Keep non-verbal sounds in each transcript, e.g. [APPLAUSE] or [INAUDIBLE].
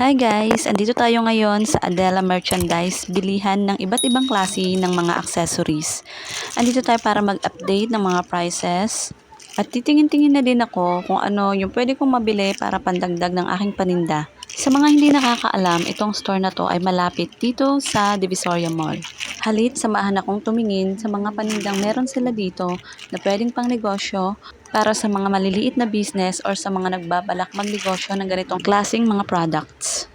Hi guys! Andito tayo ngayon sa Adela Merchandise, bilihan ng iba't ibang klase ng mga accessories. Andito tayo para mag-update ng mga prices. At titingin-tingin na din ako kung ano yung pwede kong mabili para pandagdag ng aking paninda. Sa mga hindi nakakaalam, itong store na to ay malapit dito sa Divisoria Mall. Halit, samahan akong tumingin sa mga panindang meron sila dito na pwedeng pang negosyo para sa mga maliliit na business or sa mga nagbabalak magnegosyo ng ganitong klaseng mga products.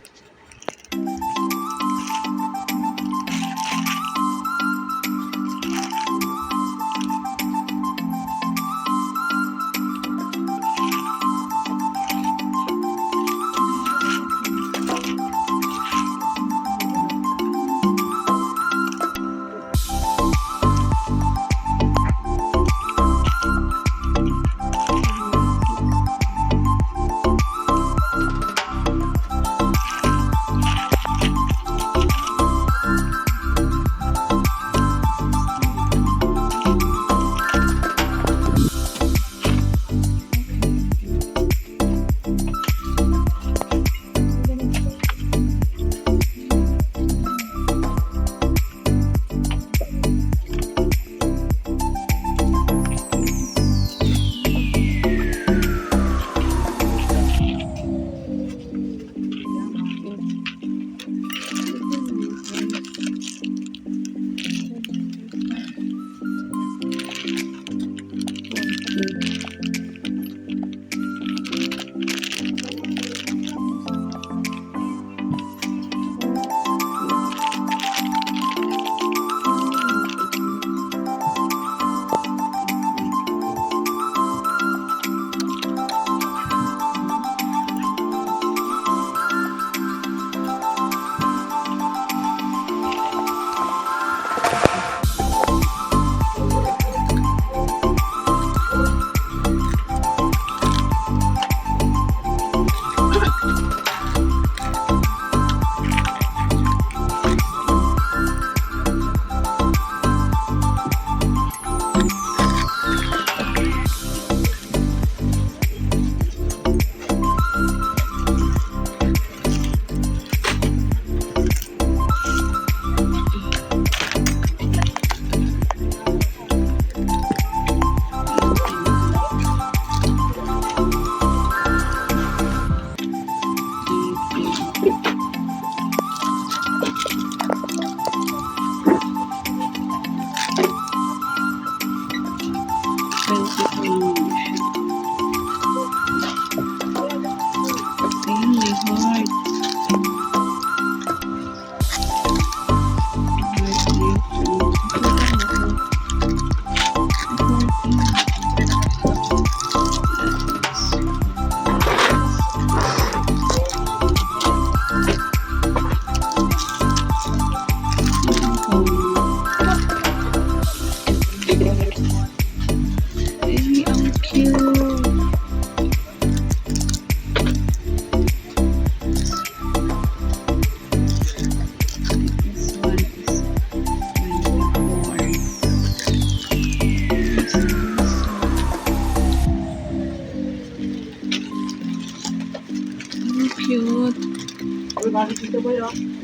小朋友。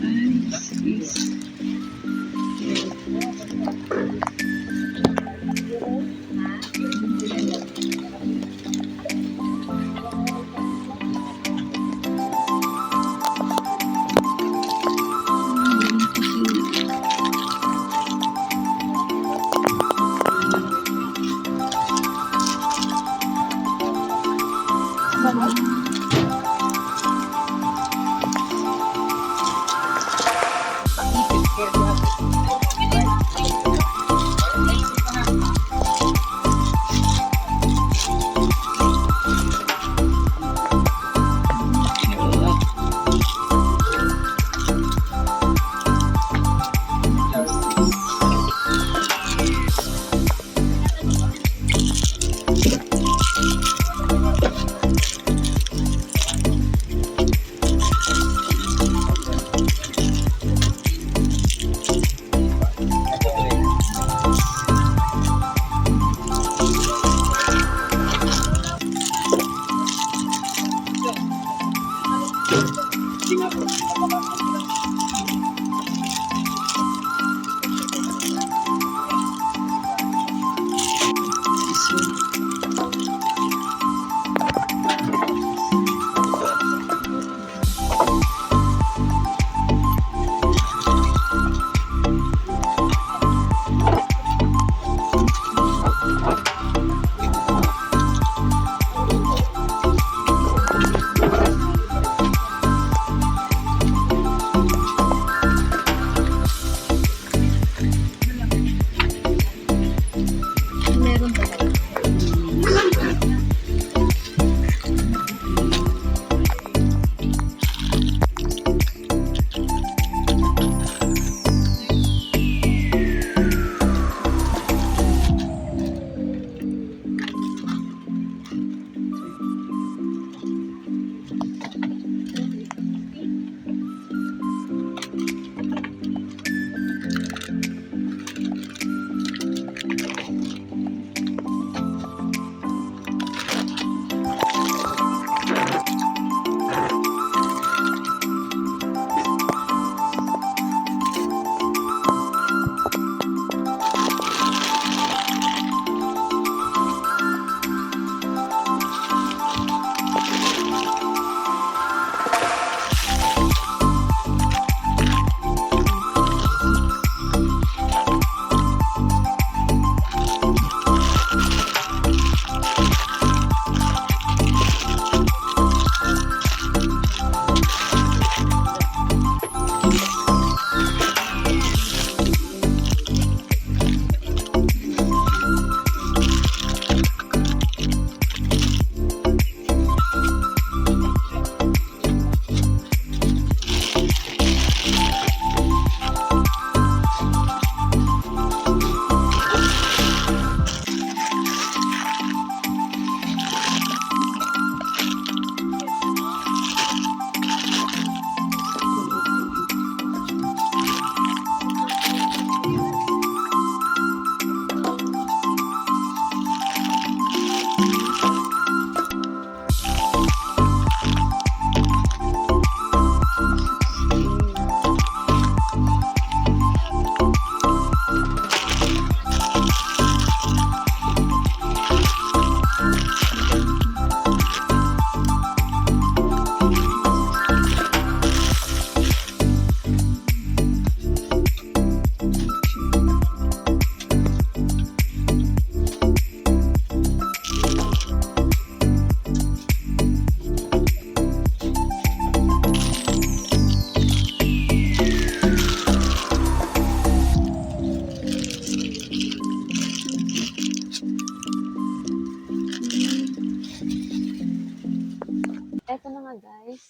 Nga guys,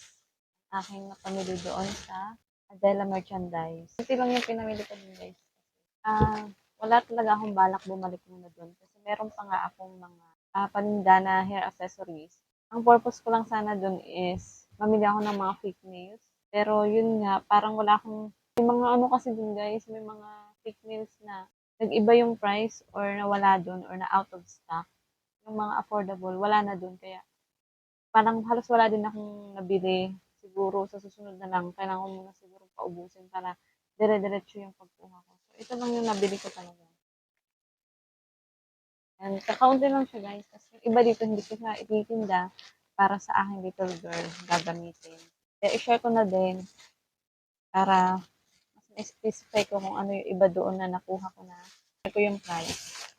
aking napamili doon sa Adela Merchandise. Ito lang yung pinamili ko dun guys. Ah, wala talaga akong balak bumalik muna doon kasi meron pa nga akong mga ah, paninda na hair accessories. Ang purpose ko lang sana doon is mamili ako ng mga fake nails. Pero yun nga, parang wala akong may mga ano kasi dun guys, may mga fake nails na nag-iba yung price or nawala doon or na out of stock. Yung mga affordable, wala na doon. Kaya parang halos wala din akong nabili. Siguro sa susunod na lang, kailangan ko muna siguro paubusin para dire-diretso yung pagkuha ko. So, ito lang yung nabili ko talaga. And kakaunti lang siya guys. Kasi iba dito hindi ko siya ititinda para sa aking little girl gagamitin. Kaya i-share ko na din para mas na-specify ko kung ano yung iba doon na nakuha ko na. Share ko yung price.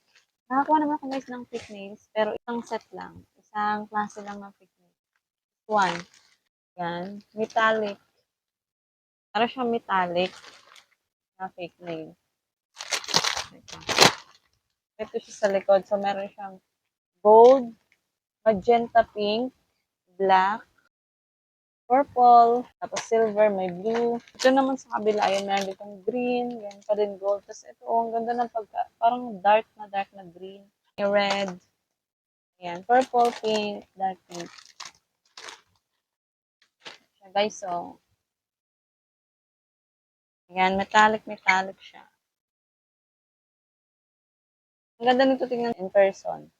Nakakuha naman ako guys ng fake nails, pero isang set lang. Isang klase lang ng fake. One. Yan. Metallic. Para siyang metallic na fake nail. Ito. Siya sa likod. So, meron siyang gold, magenta pink, black, purple, tapos silver, may blue. Ito naman sa kabila, yun, meron ditong green, yan pa din gold. Tapos ito, oh, ang ganda ng pagka, parang dark na dark na green. May red, yan, purple, pink, dark pink. Guys, so, yan, metallic, metallic siya. Ang ganda nito tingnan in person.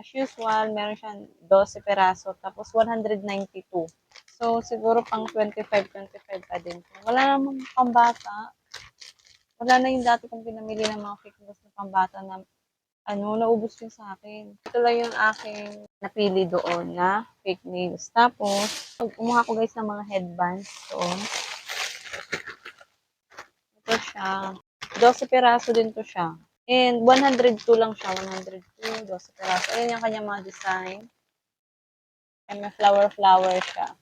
As usual, meron siyang 12 peraso, tapos 192. So, siguro pang 25-25 pa din. Wala namang pambata. Wala na yung dati kong pinamili ng mga fake news na pambata na ano, naubos yun sa akin. Ito lang yung aking napili doon na fake nails. Tapos, umuha ko guys ng mga headbands doon. Ito siya. 12 peraso din to siya. And 102 lang siya. 102, 12 peraso. Ayan yung kanyang mga design. And may flower-flower siya.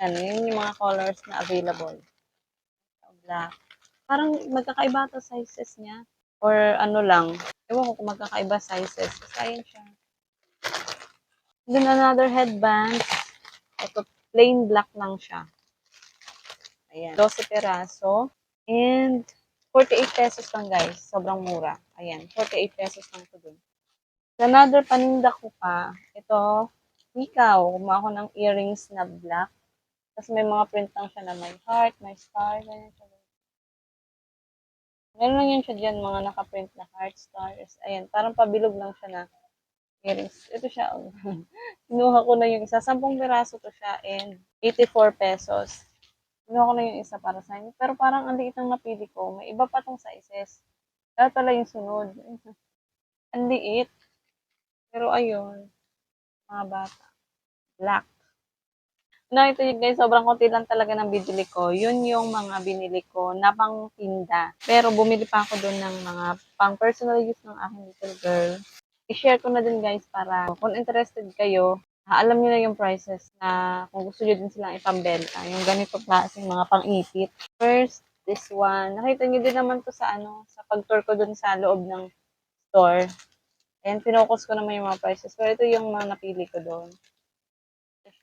Ano, yun yung mga colors na available. So, black. Parang magkakaiba ito sizes niya. Or ano lang. Ewan ko kung magkakaiba sizes. Basta yun siya. Then another headband. Ito, plain black lang siya. Ayan. 12 peraso. And 48 pesos lang guys. Sobrang mura. Ayan. 48 pesos lang ito dun. Another paninda ko pa. Ito, ikaw. Kumuha ako ng earrings na black. Tapos may mga print lang siya na may heart, may star, ganyan siya. Meron lang yan siya dyan, mga nakaprint na heart, stars. Ayan, parang pabilog lang siya na earrings. Ito siya, oh. [LAUGHS] Kinuha ko na yung isa. 10 piraso to siya and 84 pesos. Kinuha ko na yung isa para sa inyo. Pero parang ang liit ang napili ko. May iba pa tong sizes. Dapat pala yung sunod. [LAUGHS] ang liit. Pero ayun, mga bata. Black. Na ito yun guys, sobrang konti lang talaga ng binili ko. Yun yung mga binili ko na pang tinda. Pero bumili pa ako doon ng mga pang personal use ng aking little girl. I-share ko na din guys para kung interested kayo, alam niyo na yung prices na kung gusto niyo din silang ipambenta. Yung ganito klaseng mga pang-ipit. First, this one. Nakita niyo din naman to sa ano, sa pag-tour ko doon sa loob ng store. And pinokus ko naman yung mga prices. Pero ito yung mga napili ko doon.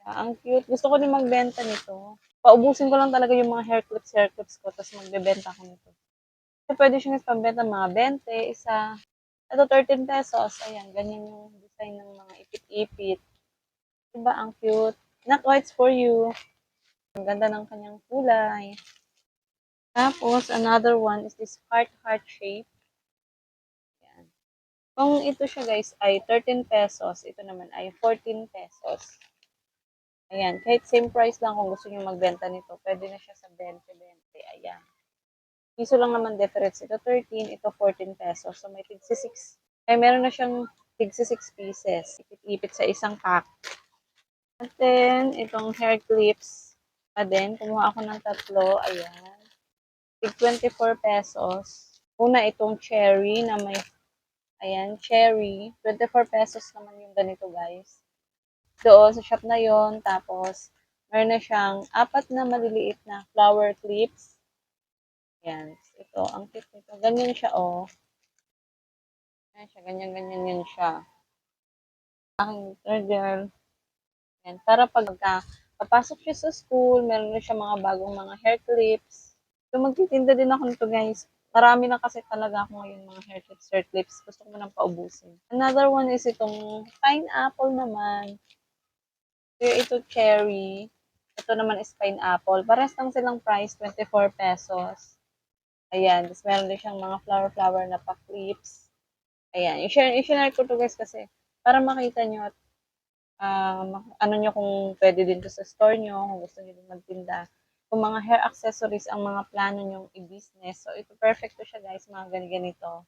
Siya. Ang cute. Gusto ko din magbenta nito. Paubusin ko lang talaga yung mga hair clips, hair clips ko. Tapos magbebenta ko nito. So, pwede siya pambenta mga 20, isa. Ito, 13 pesos. Ayan, ganyan yung design ng mga ipit-ipit. Diba, ang cute. Nak, oh, it's for you. Ang ganda ng kanyang kulay. Tapos, another one is this heart-heart shape. Ayan. Kung ito siya guys ay 13 pesos, ito naman ay 14 pesos. Ayan, kahit same price lang kung gusto niyo magbenta nito, pwede na siya sa 20-20. Ayan. Piso lang naman difference. Ito 13, ito 14 pesos. So may tigsi 6. Ay meron na siyang tigsi 6 pieces. Ipit-ipit sa isang pack. And then, itong hair clips. Pa din, kumuha ako ng tatlo. Ayan. Tig 24 pesos. Una itong cherry na may Ayan, cherry. 24 pesos naman yung ganito, guys. Doon sa shop na yon Tapos, meron na siyang apat na maliliit na flower clips. Ayan. Ito, ang cute nito. Ganyan siya, oh. Ayan siya, ganyan-ganyan yan siya. Aking girl. Ayan. Para pagka papasok siya sa school, meron na siya mga bagong mga hair clips. So, magtitinda din ako nito, guys. Marami na kasi talaga ako ngayon mga hair clips, hair clips. Gusto ko nang paubusin. Another one is itong pineapple naman. So, ito cherry. Ito naman is pineapple. Pares lang silang price, 24 pesos. Ayan. Tapos meron din siyang mga flower-flower na pa-clips. Ayan. I-share, i-share ko to guys kasi para makita nyo at mak- ano nyo kung pwede din to sa store nyo, kung gusto nyo din magtinda. Kung mga hair accessories ang mga plano nyong i-business. So, ito perfect to siya guys, mga ganito.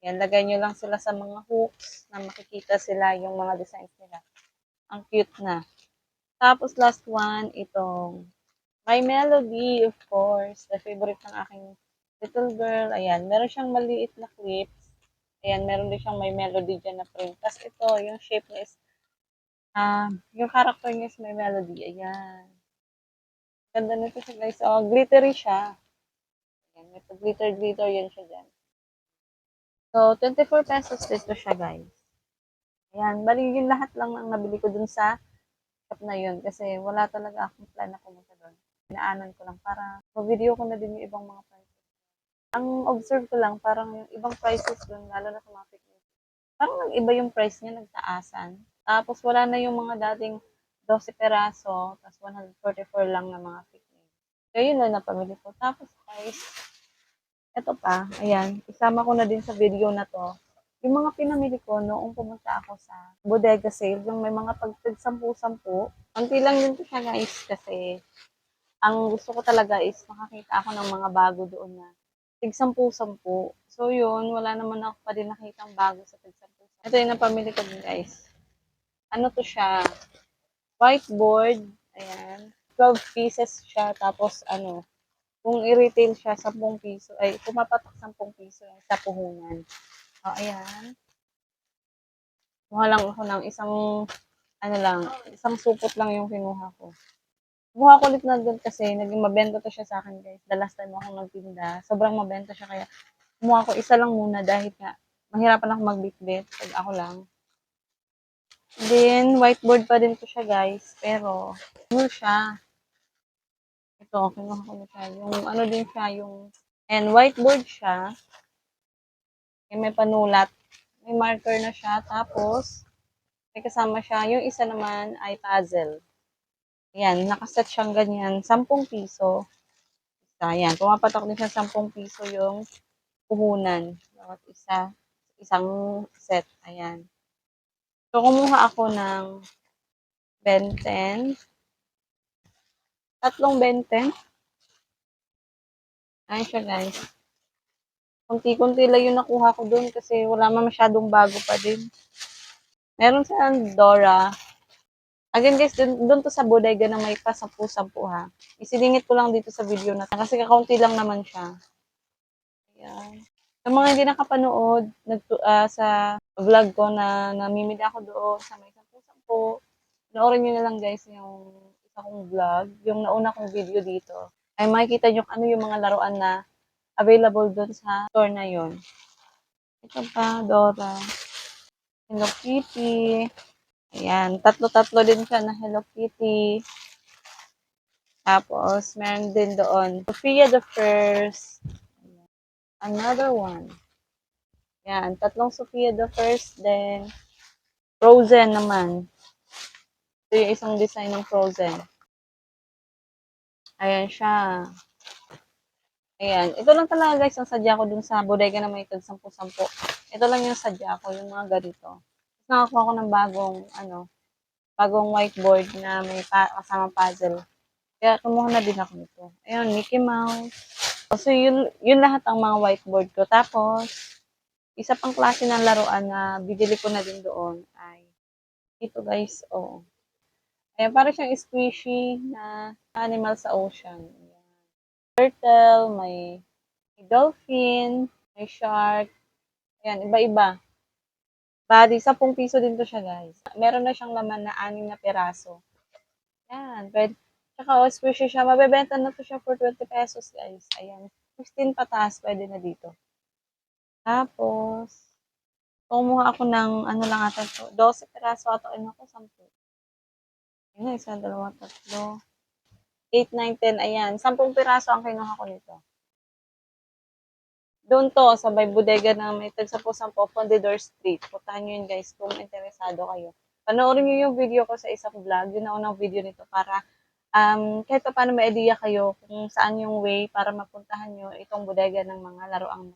Ayan, lagay nyo lang sila sa mga hooks na makikita sila yung mga designs nila. Ang cute na. Tapos last one, itong My Melody, of course. The favorite ng aking little girl. Ayan, meron siyang maliit na clips. Ayan, meron din siyang My Melody dyan na print. Tapos ito, yung shape niya is, ah, yung character niya is My Melody. Ayan. Ganda nito siya guys. Oh, glittery siya. Ayan, may glitter-glitter yan siya dyan. So, 24 pesos dito siya guys. Ayan, bali yung lahat lang ang nabili ko dun sa shop na yun kasi wala talaga akong plan na pumunta doon. Pinaanan ko lang para ma-video ko na din yung ibang mga prices. Ang observe ko lang, parang yung ibang prices doon, lalo na sa mga news, parang nag-iba yung price niya, nagtaasan. Tapos wala na yung mga dating 12 peraso, tapos 144 lang na mga news. So yun na napamili ko. Tapos guys, eto pa, ayan, isama ko na din sa video na to, Yung mga pinamili ko noong pumunta ako sa bodega sale, yung may mga pagtag sampu-sampu. Kunti lang to siya guys kasi ang gusto ko talaga is makakita ako ng mga bago doon na tig sampu-sampu. So yun, wala naman ako pa din nakitang bago sa tig sampu Ito yung napamili ko din guys. Ano to siya? Whiteboard. Ayan. 12 pieces siya. Tapos ano, kung i-retail siya 10 piso, ay pumapatak 10 piso yan sa puhunan. O, ayan. Kuha lang ako ng isang, ano lang, isang supot lang yung kinuha ko. Kuha ko ulit na doon kasi naging mabenta to siya sa akin guys. The last time ako nagtinda, sobrang mabenta siya kaya kumuha ko isa lang muna dahil nga mahirapan ako magbitbit pag ako lang. Then, whiteboard pa din to siya guys. Pero, ano siya? Ito, kinuha ko na siya. Yung ano din siya, yung, and whiteboard siya. May panulat. May marker na siya. Tapos, may kasama siya. Yung isa naman ay puzzle. Ayan, nakaset siyang ganyan. 10 piso. Isa, ayan. Pumapatak din siya 10 piso yung puhunan. Bawat isa. Isang set. Ayan. So, kumuha ako ng benten. Tatlong benten. Ayan siya, guys. Kunti-kunti lang yung nakuha ko dun kasi wala man masyadong bago pa din. Meron sa Dora. Again guys, dun to sa bodega na may pa 10-10 ha. Isilingit ko lang dito sa video na kasi kakaunti lang naman siya. Ayan. Sa mga hindi nakapanood nag, ah, sa vlog ko na namimili ako doon sa may 10-10, panoorin nyo na lang guys yung isa kong vlog, yung nauna kong video dito. Ay makikita nyo ano yung mga laruan na available doon sa store na yon. Ito pa, Dora. Hello Kitty. Ayan, tatlo-tatlo din siya na Hello Kitty. Tapos, meron din doon. Sophia the First. Another one. Ayan, tatlong Sophia the First. Then, Frozen naman. Ito yung isang design ng Frozen. Ayan siya. Ayan. Ito lang talaga guys ang sadya ko dun sa bodega na may tag 10-10. Ito lang yung sadya ko, yung mga ganito. Tapos nakakuha ko ng bagong, ano, bagong whiteboard na may pa, kasama puzzle. Kaya kumuha na din ako nito. Ayun, Mickey Mouse. So, yun, yun lahat ang mga whiteboard ko. Tapos, isa pang klase ng laruan na bibili ko na din doon ay ito guys, oh. Ayan, parang siyang squishy na animal sa ocean. Turtle, may, may dolphin, may shark. Ayan, iba-iba. Bali, 10 piso din to siya, guys. Meron na siyang laman na 6 na peraso. Ayan, pwede. Tsaka, oh, squishy siya. Mabebenta na to siya for 20 pesos, guys. Ayan. 15 pataas, pwede na dito. Tapos, kumuha ako ng, ano lang ata to, 12 peraso ata, ano ko, 10. Ayan, isa, dalawa, tatlo. 8, 9, 10, ayan. 10 piraso ang kinuha ko nito. Doon to, sa may bodega na may tag sa Pusampo, Pondedor Street. Puntahan nyo yun guys kung interesado kayo. Panoorin nyo yung video ko sa isang vlog, yun na unang video nito para um, kahit pa paano may idea kayo kung saan yung way para mapuntahan nyo itong bodega ng mga laruang